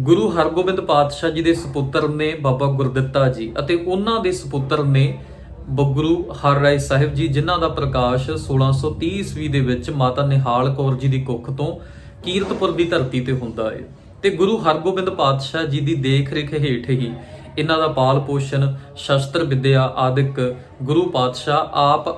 ਗੁਰੂ ਹਰਗੋਬਿੰਦ ਪਾਤਸ਼ਾਹ ਜੀ ਦੇ ਸੁਪੁੱਤਰ ਨੇ ਬਾਬਾ ਗੁਰਦਿੱਤਾ ਜੀ ਅਤੇ ਉਹਨਾਂ ਦੇ ਸੁਪੁੱਤਰ ਨੇ ਬ- ਗੁਰੂ ਹਰਰਾਏ ਸਾਹਿਬ ਜੀ, ਜਿਨ੍ਹਾਂ ਦਾ ਪ੍ਰਕਾਸ਼ 1630 ਈਸਵੀ ਦੇ ਵਿੱਚ ਮਾਤਾ ਨਿਹਾਲ ਕੌਰ ਜੀ ਦੀ ਕੁੱਖ ਤੋਂ ਕੀਰਤਪੁਰ ਦੀ ਧਰਤੀ ਤੇ ਹੁੰਦਾ ਹੈ। ਤੇ ਗੁਰੂ ਹਰਗੋਬਿੰਦ ਪਾਤਸ਼ਾਹ ਜੀ ਦੀ ਦੇਖ ਰੇਖ ਹੇਠ ਹੀ ਇਹਨਾਂ ਦਾ ਪਾਲ ਪੋਸ਼ਣ, ਸ਼ਸਤਰ ਵਿਦਿਆ ਆਦਿਕ ਗੁਰੂ ਪਾਤਸ਼ਾਹ ਆਪ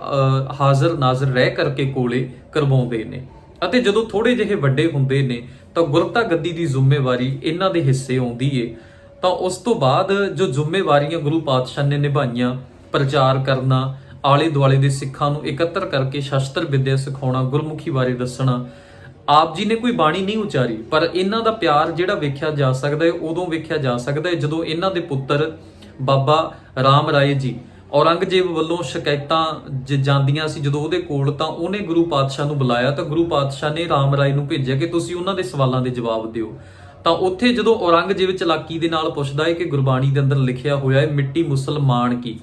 ਹਾਜ਼ਰ ਨਾਜ਼ਰ ਰਹਿ ਕਰਕੇ ਕੋਲੇ ਕਰਵਾਉਂਦੇ ਨੇ। ਅਤੇ ਜਦੋਂ ਥੋੜੇ ਜਿਹੇ ਵੱਡੇ ਹੁੰਦੇ ਨੇ, ਤਾਂ ਗੁਰਤਾ ਗੱਦੀ ਦੀ ਜ਼ਿੰਮੇਵਾਰੀ ਇਹਨਾਂ ਦੇ ਹਿੱਸੇ ਆਉਂਦੀ ਏ। ਤਾਂ ਉਸ ਤੋਂ ਬਾਅਦ ਜੋ ਜ਼ਿੰਮੇਵਾਰੀਆਂ ਗੁਰੂ ਪਾਤਸ਼ਾਹ ਨੇ ਨਿਭਾਈਆਂ, ਪ੍ਰਚਾਰ ਕਰਨਾ ਆਲੇ ਦੁਆਲੇ ਦੇ ਸਿੱਖਾਂ ਨੂੰ ਇਕੱਤਰ ਕਰਕੇ ਸ਼ਸਤਰ ਵਿੱਦਿਆ ਸਿਖਾਉਣਾ, ਗੁਰਮੁਖੀ ਬਾਰੇ ਦੱਸਣਾ, ਆਪ ਜੀ ਨੇ ਕੋਈ ਬਾਣੀ ਨਹੀਂ ਉਚਾਰੀ, ਪਰ ਇਹਨਾਂ ਦਾ ਪਿਆਰ ਜਿਹੜਾ ਵੇਖਿਆ ਜਾ ਸਕਦਾ ਹੈ, ਉਦੋਂ ਵੇਖਿਆ ਜਾ ਸਕਦਾ ਹੈ ਜਦੋਂ ਇਹਨਾਂ ਦੇ ਪੁੱਤਰ ਬਾਬਾ ਰਾਮ ਰਾਏ ਜੀ ਔਰੰਗਜ਼ੇਬ ਵੱਲੋਂ ਸ਼ਿਕਾਇਤਾਂ ਜਾਂਦੀਆਂ ਸੀ ਜਦੋਂ ਉਹਦੇ ਕੋਲ ਤਾਂ ਉਹਨੇ ਗੁਰੂ ਪਾਤਸ਼ਾਹ ਨੂੰ ਬੁਲਾਇਆ ਤਾਂ ਗੁਰੂ ਪਾਤਸ਼ਾਹ ਨੇ ਰਾਮ ਰਾਏ ਨੂੰ ਭੇਜਿਆ ਕਿ ਤੁਸੀਂ ਉਹਨਾਂ ਦੇ ਸਵਾਲਾਂ ਦੇ ਜਵਾਬ ਦਿਓ। ਤਾਂ ਉੱਥੇ ਜਦੋਂ ਔਰੰਗਜ਼ੇਬ ਚਲਾਕੀ ਦੇ ਨਾਲ ਪੁੱਛਦਾ ਹੈ ਕਿ ਗੁਰਬਾਣੀ ਦੇ ਅੰਦਰ ਲਿਖਿਆ ਹੋਇਆ ਹੈ ਮਿੱਟੀ ਮੁਸਲਮਾਨ ਕੀ,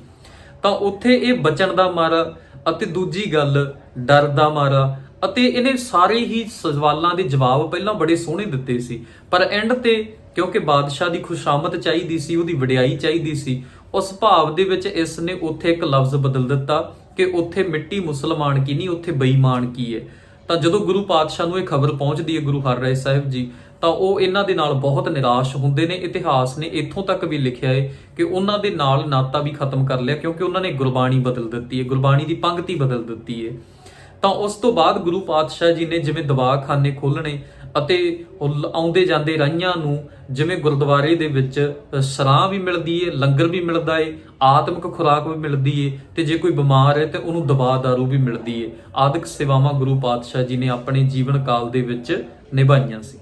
ਤਾਂ ਉੱਥੇ ਇਹ ਬਚਣ ਦਾ ਮਾਰਾ ਅਤੇ ਦੂਜੀ ਗੱਲ ਡਰ ਦਾ ਮਾਰਾ ਅਤੇ ਇਹਨੇ ਸਾਰੇ ਹੀ ਸਵਾਲਾਂ ਦੇ ਜਵਾਬ ਪਹਿਲਾਂ ਬੜੇ ਸੋਹਣੇ ਦਿੱਤੇ ਸੀ। ਪਰ ਐਂਡ ਤੇ ਕਿਉਂਕਿ ਬਾਦਸ਼ਾਹ ਦੀ ਖੁਸ਼ਾਮਦ ਚਾਹੀਦੀ ਸੀ, ਉਹਦੀ ਵਡਿਆਈ ਚਾਹੀਦੀ ਸੀ, ਉਸ ਭਾਵ ਦੇ ਵਿੱਚ ਇਸ ਨੇ ਉੱਥੇ ਇੱਕ ਲਫ਼ਜ਼ ਬਦਲ ਦਿੱਤਾ ਕਿ ਉੱਥੇ ਮਿੱਟੀ ਮੁਸਲਮਾਨ ਕੀ ਨਹੀਂ, ਉੱਥੇ ਬੇਈਮਾਨ ਕੀ ਹੈ। ਤਾਂ ਜਦੋਂ ਗੁਰੂ ਪਾਤਸ਼ਾਹ ਨੂੰ ਇਹ ਖਬਰ ਪਹੁੰਚਦੀ ਹੈ ਗੁਰੂ ਹਰਰਾਏ ਸਾਹਿਬ ਜੀ, ਤਾਂ ਉਹ ਇਹਨਾਂ ਦੇ ਨਾਲ ਬਹੁਤ ਨਿਰਾਸ਼ ਹੁੰਦੇ ਨੇ। ਇਤਿਹਾਸ ਨੇ ਇੱਥੋਂ ਤੱਕ ਵੀ ਲਿਖਿਆ ਹੈ ਕਿ ਉਹਨਾਂ ਦੇ ਨਾਲ ਨਾਤਾ ਵੀ ਖਤਮ ਕਰ ਲਿਆ ਕਿਉਂਕਿ ਉਹਨਾਂ ਨੇ ਗੁਰਬਾਣੀ ਬਦਲ ਦਿੱਤੀ ਹੈ, ਗੁਰਬਾਣੀ ਦੀ ਪੰਕਤੀ ਬਦਲ ਦਿੱਤੀ ਹੈ। ਤਾਂ ਉਸ ਤੋਂ ਬਾਅਦ ਗੁਰੂ ਪਾਤਸ਼ਾਹ ਜੀ ਨੇ ਜਿਵੇਂ ਦਵਾਖਾਨੇ ਖੋਲਣੇ ਅਤੇ ਆਉਂਦੇ ਜਾਂਦੇ ਰਾਈਆਂ ਨੂੰ ਜਿਵੇਂ ਗੁਰਦੁਆਰੇ ਦੇ ਵਿੱਚ ਅ, ਸਰਾਂ ਵੀ ਮਿਲਦੀ ਏ ਲੰਗਰ ਵੀ ਮਿਲਦਾ ਏ ਆਤਮਿਕ ਖੁਰਾਕ ਵੀ ਮਿਲਦੀ ਏ ਤੇ ਜੇ ਕੋਈ ਬਿਮਾਰ ਹੈ ਤੇ ਉਹਨੂੰ ਦਵਾ ਦਾਰੂ ਵੀ ਮਿਲਦੀ ਏ। ਆਦਿਕ ਸੇਵਾਵਾਂ ਗੁਰੂ ਪਾਤਸ਼ਾਹ ਜੀ ਨੇ ਆਪਣੇ ਜੀਵਨ ਕਾਲ ਦੇ ਵਿੱਚ ਨਿਭਾਈਆਂ ਸੀ।